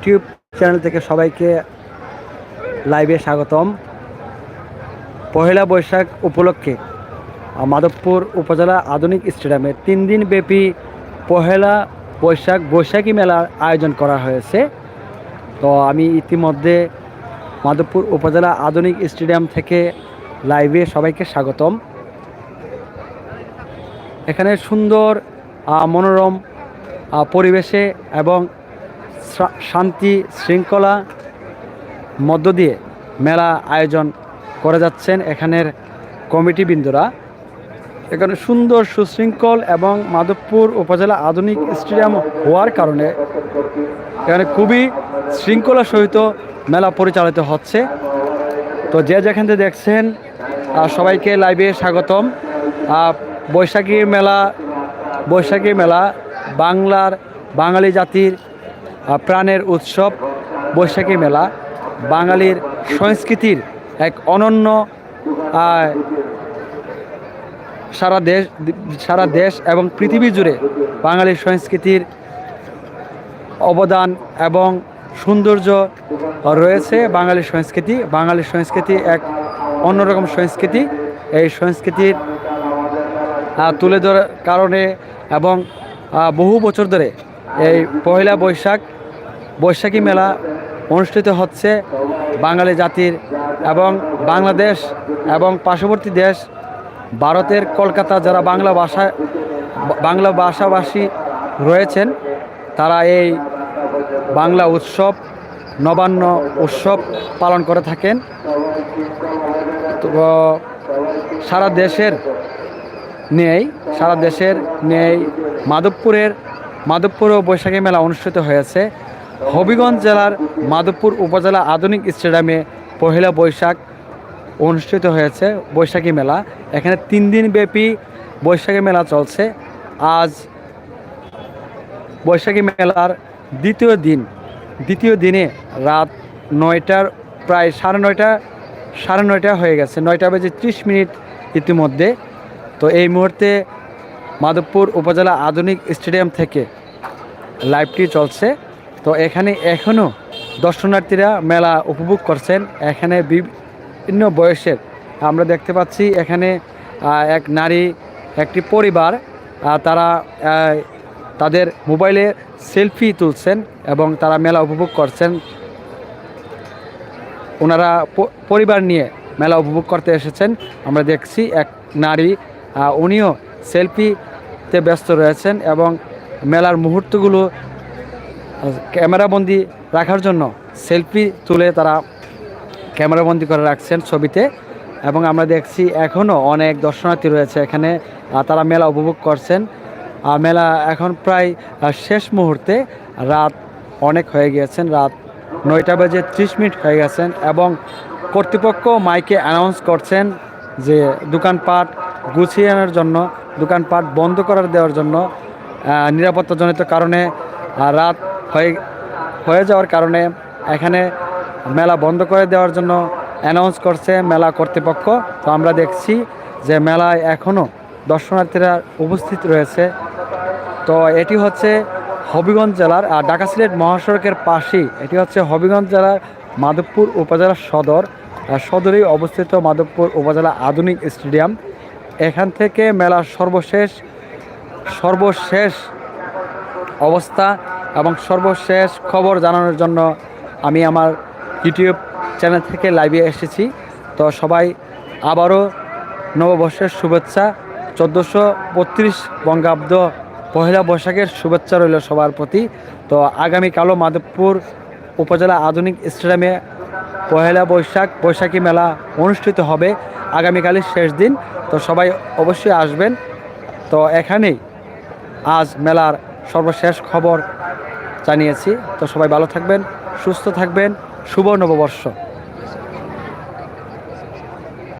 YouTube channel থেকে সবাইকে লাইভে স্বাগতম। পহেলা বৈশাখ উপলক্ষে মাধবপুর উপজেলা আধুনিক স্টেডিয়ামে তিন দিন ব্যাপী পহেলা বৈশাখ বৈশাখী মেলার আয়োজন করা হয়েছে। তো আমি ইতিমধ্যে মাধবপুর উপজেলা আধুনিক স্টেডিয়াম থেকে লাইভে সবাইকে স্বাগতম। এখানে সুন্দর মনোরম পরিবেশে এবং শান্তি শৃঙ্খলা মধ্য দিয়ে মেলা আয়োজন করে যাচ্ছেন এখানের কমিটিবৃন্দরা এখানে সুন্দর সুশৃঙ্খল এবং মাধবপুর উপজেলা আধুনিক স্টেডিয়াম হওয়ার কারণে এখানে খুবই শৃঙ্খলা সহিত মেলা পরিচালিত হচ্ছে। তো যে যেখান থেকে দেখছেন সবাইকে লাইভে স্বাগতম। বৈশাখী মেলা বৈশাখী মেলা বাংলার বাঙালি জাতির প্রাণের উৎসব, বৈশাখী মেলা, বাঙালির সংস্কৃতির এক অনন্য সারা দেশ সারা দেশ এবং পৃথিবী জুড়ে বাঙালির সংস্কৃতির অবদান এবং সৌন্দর্য রয়েছে বাঙালির সংস্কৃতি। বাঙালির সংস্কৃতি এক অন্যরকম সংস্কৃতি। এই সংস্কৃতির তুলে ধরার কারণে এবং বহু বছর ধরে এই পয়লা বৈশাখ, বৈশাখী মেলা অনুষ্ঠিত হচ্ছে বাঙালি জাতির এবং বাংলাদেশ এবং পার্শ্ববর্তী দেশ, ভারতের কলকাতা যারা বাংলা ভাষা, বাংলা ভাষাভাষী রয়েছেন, তারা এই বাংলা উৎসব, নবান্ন উৎসব পালন করে থাকেন। তো সারা দেশের নেই, সারা দেশের নেই, মাধবপুরের মাধবপুর ও বৈশাখী মেলা অনুষ্ঠিত হয়েছে। হবিগঞ্জ জেলার মাধবপুর উপজেলা আধুনিক স্টেডিয়ামে পহেলা বৈশাখ অনুষ্ঠিত হয়েছে বৈশাখী মেলা। এখানে তিন দিন ব্যাপী বৈশাখী মেলা চলছে। আজ বৈশাখী মেলার দ্বিতীয় দিন। দ্বিতীয় দিনে রাত নয়টার, প্রায় সাড়ে নয়টা সাড়ে নয়টা হয়ে গেছে। নয়টা বেজে ত্রিশ মিনিট ইতিমধ্যে। তো এই মুহূর্তে মাধবপুর উপজেলা আধুনিক স্টেডিয়াম থেকে লাইভটি চলছে। তো এখানে এখনও দর্শনার্থীরা মেলা উপভোগ করছেন। এখানে বিভিন্ন বয়সের আমরা দেখতে পাচ্ছি এখানে এক নারী, একটি পরিবার তারা তাদের মোবাইলে সেলফি তুলছেন এবং তারা মেলা উপভোগ করছেন। ওনারা পরিবার নিয়ে মেলা উপভোগ করতে এসেছেন। আমরা দেখছি এক নারী উনিও উনিও সেলফিতে ব্যস্ত রয়েছেন এবং মেলার মুহূর্তগুলো ক্যামেরাবন্দি রাখার জন্য সেলফি তুলে তারা ক্যামেরাবন্দি করে রাখছেন ছবিতে এবং আমরা দেখছি এখনও অনেক দর্শনার্থী রয়েছে এখানে তারা মেলা উপভোগ করছেন। আর মেলা এখন প্রায় শেষ মুহূর্তে, রাত অনেক হয়ে গিয়েছেন, রাত নয়টা বাজে ত্রিশ মিনিট হয়ে গেছেন এবং কর্তৃপক্ষ মাইকে অ্যানাউন্স করছেন যে দোকানপাট গুছিয়ে আনার জন্য দোকানপাট বন্ধ করার দেওয়ার জন্য নিরাপত্তাজনিত কারণে রাত হয়ে হয়ে যাওয়ার কারণে এখানে মেলা বন্ধ করে দেওয়ার জন্য অ্যানাউন্স করছে মেলা কর্তৃপক্ষ। তো আমরা দেখছি যে মেলায় এখনও দর্শনার্থীরা উপস্থিত রয়েছে। তো এটি হচ্ছে হবিগঞ্জ জেলার আর ঢাকা সিলেট মহাসড়কের পাশেই। এটি হচ্ছে হবিগঞ্জ জেলার মাধবপুর উপজেলা সদর। সদরেই অবস্থিত মাধবপুর উপজেলা আধুনিক স্টেডিয়াম। এখান থেকে মেলার সর্বশেষ সর্বশেষ অবস্থা এবং সর্বশেষ খবর জানানোর জন্য আমি আমার ইউটিউব চ্যানেল থেকে লাইভে এসেছি। তো সবাই আবারও নববর্ষের শুভেচ্ছা। চোদ্দোশো বত্রিশ বঙ্গাব্দ পহেলা বৈশাখের শুভেচ্ছা রইল সবার প্রতি। তো আগামীকালও মাধবপুর উপজেলা আধুনিক স্টেডিয়ামে পহেলা বৈশাখ, বৈশাখী মেলা অনুষ্ঠিত হবে আগামীকালের শেষ দিন। তো সবাই অবশ্যই আসবেন। তো এখানেই আজ মেলার সর্বশেষ খবর জানিয়েছি। তো সবাই ভালো থাকবেন, সুস্থ থাকবেন। শুভ নববর্ষ।